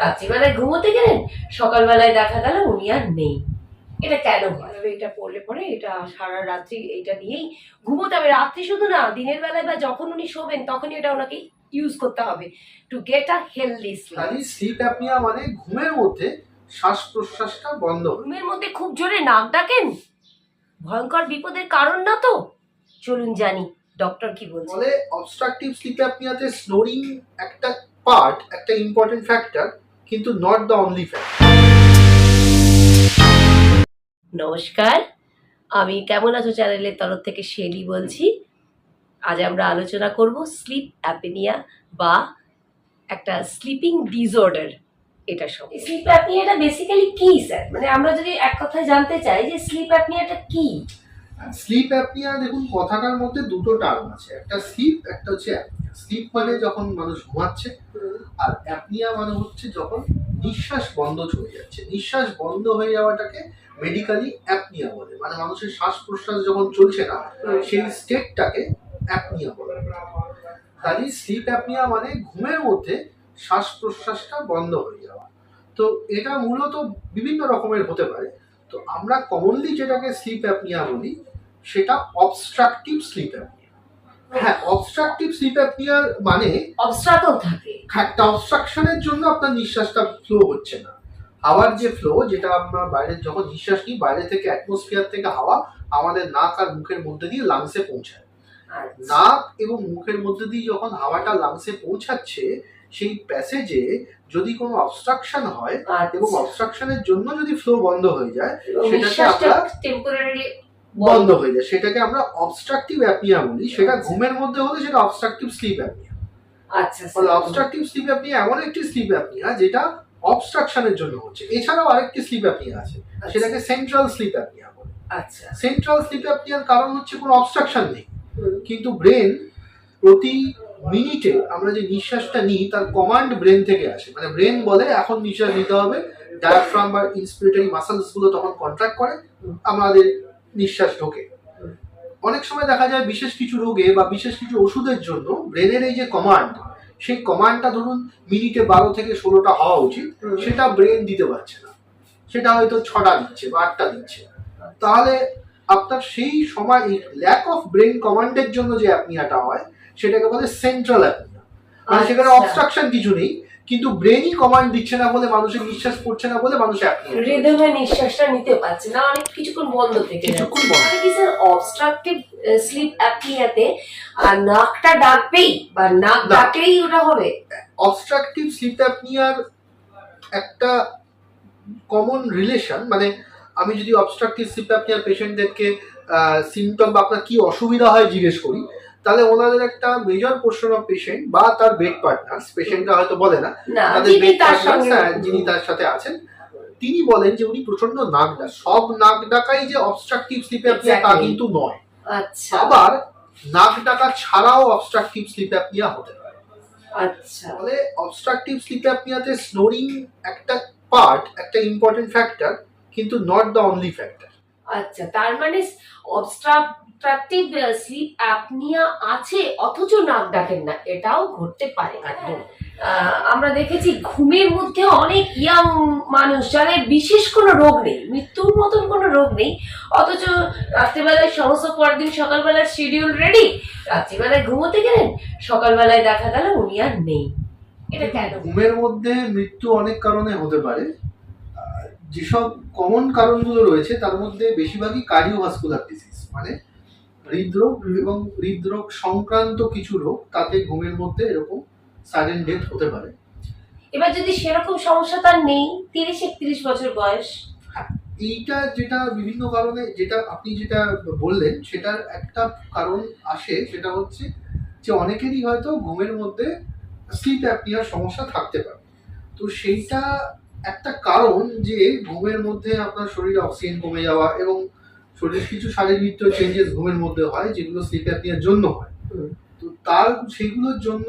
রাত্রিবেলায় ঘুমোতে গেলেন সকালবেলায় দেখা গেল উনি আর নেই। এটা কেন হয়? এটা পড়লে পরে এটা সারা রাত্রি এটা নিয়েই ঘুমোতে হবে। রাত্রি শুধু না দিনের বেলায় বা যখন উনি শোবেন তখনই এটা ওনাকে ইউজ করতে হবে। To get a healthy sleep sleep apnoea মানে ঘুমের মধ্যে শ্বাস প্রশ্বাসটা বন্ধ। ঘুমের মধ্যে খুব জোরে নাক ডাকেন? ভয়ঙ্কর বিপদের কারণ না তো? চলুন জানি ডক্টর কি বলছে? বলে অবস্ট্রাকটিভ স্লিপ অ্যাপনিয়াতে স্নোরিং একটা পার্ট একটা ইম্পর্টেন্ট ফ্যাক্টর কিন্তু নট দ্য অনলি ফ্যাক্টর নমস্কার আমি কেমন আছো চ্যানেলের তরফ থেকে শেলি বলছি। আজ আমরা আলোচনা করব স্লিপ অ্যাপেনিয়া বা একটা স্লিপিং ডিসঅর্ডার এটা সম্পর্কে স্লিপ অ্যাপনিয়াটা বেসিক্যালি কি স্যার মানে আমরা যদি এক কথায় জানতে চাই যে স্লিপ অ্যাপনিয়াটা কি? স্লিপ অ্যাপনিয়া দেখুন কথাটার মধ্যে দুটো টার্ম আছে। একটা স্লিপ একটা হচ্ছে অ্যাপনিয়া স্লিপ মানে যখন মানুষ ঘুমাচ্ছে, আর অ্যাপনিয়া মানে হচ্ছে যখন নিঃশ্বাস বন্ধ হয়ে যাচ্ছে। নিঃশ্বাস বন্ধ হয়ে যাওয়াটাকে মেডিকেলি অ্যাপনিয়া বলে। মানে মানুষের শ্বাস প্রশ্বাস যখন চলছে না, সেই স্টেটটাকে অ্যাপনিয়া বলে। কাজেই স্লিপ অ্যাপনিয়া মানে ঘুমের মধ্যে শ্বাস প্রশ্বাসটা বন্ধ হয়ে যাওয়া। তো এটা মূলত বিভিন্ন রকমের হতে পারে। তো আমরা কমনলি যেটাকে স্লিপ অ্যাপনিয়া বলি, সেটা অবস্ট্রাকটিভ স্লিপ অ্যাপনিয়া হ্যাঁ অবস্ট্রাকটিভ স্লিপ অ্যাপনিয়ার মানে অবস্ট্রাকল থাকে একটা অবস্ট্রাকশনের জন্য আপনার নিঃশ্বাসটা ফ্লো হচ্ছে না হাওয়ার যে ফ্লো যেটা আমরা বাইরে যখন নিঃশ্বাস নিই বাইরে থেকে অ্যাটমসফিয়ার থেকে হাওয়া আমাদের নাক আর মুখের মধ্যে দিয়ে লাংসে পৌঁছায় আচ্ছা। নাক এবং মুখের মধ্যে দিয়ে যখন হাওয়াটা লাংসে পৌঁছাচ্ছে সেই প্যাসেজে যদি কোনো অবস্ট্রাকশন হয় এবং আচ্ছা। অবস্ট্রাকশনের জন্য যদি ফ্লো বন্ধ হয়ে যায় সেটাকে আমরা টেম্পোরারি বন্ধ হয়ে যায়। সেটাকে আমরা অবস্ট্রাকটিভ অ্যাপনিয়া বলি। সেটা ঘুমের মধ্যে হলে সেটা অবস্ট্রাকটিভ স্লিপ অ্যাপনিয়া আচ্ছা। অবস্ট্রাকটিভ স্লিপ অ্যাপনিয়া এমন একটি স্লিপ অ্যাপনিয়া যেটা অবস্ট্রাকশনের জন্য হচ্ছে। এছাড়াও আরেকটি স্লিপ অ্যাপনিয়া আছে। সেটাকে সেন্ট্রাল স্লিপ অ্যাপনিয়া বলে। আচ্ছা। সেন্ট্রাল স্লিপ অ্যাপনিয়ার কারণ হচ্ছে কোনো অবস্ট্রাকশন নেই। কিন্তু ব্রেন প্রতি মিনিটে আমরা যে নিঃশ্বাসটা নিই তার কমান্ড ব্রেন থেকে আসে। মানে ব্রেন বলে এখন নিঃশ্বাস নিতে হবে। ডায়াফ্রাম বা ইন্সপিরেটরি মাসেলসগুলো তখন কন্ট্রাক্ট করে। আমাদের নিঃশ্বাস ঢোকে। অনেক সময় দেখা যায় বিশেষ কিছু রোগে বা বিশেষ কিছু ওষুধের জন্য ব্রেনের এই যে কমান্ড সেই কমান্ডটা ধরুন মিনিটে বারো থেকে ষোলোটা হওয়া উচিত সেটা ব্রেন দিতে পারছে না। সেটা হয়তো ছটা দিচ্ছে বা আটটা দিচ্ছে। তাহলে আপনার সেই সময় ল্যাক অফ ব্রেন কমান্ডের জন্য যে অ্যাপনিয়াটা হয় সেটাকে বলে সেন্ট্রাল অ্যাপনিয়া মানে সেখানে আচ্ছা। অবস্ট্রাকশন কিছু নেই কিন্তু ব্রেনই কমান্ড দিচ্ছে না বলে মানুষের নিঃশ্বাস পড়ছে না বলে মানুষ অ্যাপনিয়া হৃদয়ে নিঃশ্বাসটা নিতে পারছে না অনেক কিছুক্ষণ বন্ধ থেকে কিছুক্ষণ। বন্ধ। কি স্যার অবস্ট্রাকটিভ স্লিপ অ্যাপনিয়াতে আর নাকটা ডাকবেই বা নাক না। ডাকলেই ওটা হবে অবস্ট্রাকটিভ স্লিপ অ্যাপনিয়ার একটা কমন রিলেশন মানে আমি যদি অবস্ট্রাকটিভ স্লিপ অ্যাপনিয়ার পেশেন্টদেরকে সিমটম বা আপনার কি অসুবিধা হয় জিজ্ঞেস করি তাহলে ওনাদের একটা মেজর পোর্শন অফ পেশেন্ট বা তার বেড পার্টনার পেশেন্টটা হয়তো বলে না তাদের যিনি বেড তার পার্টনার যিনি তার সাথে আছেন তিনি বলেন যে উনি প্রচণ্ড নাক ডাক। সব নাক ডাকাই যে অবস্ট্রাকটিভ স্লিপ অ্যাপনিয়া তা কিন্তু নয়। আচ্ছা। আবার নাক ডাকা ছাড়াও অবস্ট্রাকটিভ স্লিপ অ্যাপনিয়া হতে পারে। আচ্ছা। তাহলে অবস্ট্রাকটিভ স্লিপ অ্যাপনিয়াতে স্নোরিং একটা পার্ট একটা ইম্পর্টেন্ট ফ্যাক্টর কিন্তু নট দ্য অনলি ফ্যাক্টর আচ্ছা তার মানে অবস্ট্রাকটিভ স্লিপ অ্যাপনিয়া আছে অথচ নাক ডাকেন না। এটাও ঘটতে পারে। একদম আমরা দেখেছি ঘুমের মধ্যে অনেক ইয়াং মানুষ যাদের বিশেষ কোনো রোগ নেই মৃত্যুর মতন কোনো রোগ নেই অথচ রাত্রিবেলায় সমস্ত পরের দিন সকালবেলার শিডিউল রেডি রাত্রিবেলায় ঘুমোতে গেলেন সকালবেলায় দেখা গেল উনি আর নেই। এটা কেন? ঘুমের মধ্যে মৃত্যু অনেক কারণে হতে পারে। যেসব কমন কারণগুলো রয়েছে তার মধ্যে বেশিরভাগই কার্ডিওভাস্কুলার ডিজিজ মানে হৃদরোগ এবং হৃদরোগ সংক্রান্ত কিছু রোগ তাতে ঘুমের মধ্যে এরকম সাডেন ডেথ হতে পারে। এবার যদি সেরকম সমস্যা তার নেই তিরিশ একত্রিশ বছর বয়স। এইটা যেটা বিভিন্ন কারণে যেটা আপনি যেটা বললেন সেটার একটা কারণ আসে সেটা হচ্ছে যে অনেকেরই হয়তো ঘুমের মধ্যে স্লিপ অ্যাপনিয়ার সমস্যা থাকতে পারে। তো সেইটা একটা কারণ যে ঘুমের মধ্যে আপনার শরীরে অক্সিজেন কমে যাওয়া এবং শরীরের কিছু শারীরিক চেঞ্জেস ঘুমের মধ্যে হয় যেগুলো স্লিপ অ্যাপনিয়ার জন্য হয়। হুম। তো তার সেগুলোর জন্য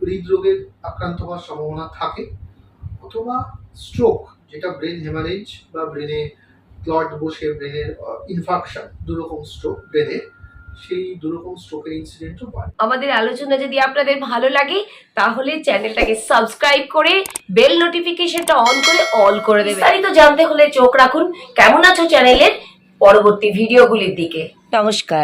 হৃদরোগের আক্রান্ত হওয়ার সম্ভাবনা থাকে অথবা স্ট্রোক যেটা ব্রেন হেমারেজ বা ব্রেনে ক্লট বসে ব্রেনের ইনফাকশন দুরকম স্ট্রোক ব্রেনে সেই দুরকম স্ট্রোকের ইনসিডেন্টও বাড়ে আমাদের আলোচনা যদি আপনাদের ভালো লাগে তাহলে চ্যানেলটাকে সাবস্ক্রাইব করে বেল নোটিফিকেশনটা অন করে অল করে দেবেন। বিস্তারিত জানতে হলে চোখ রাখুন। কেমন আছো চ্যানেলের? পরবর্তী ভিডিওগুলির দিকে। নমস্কার।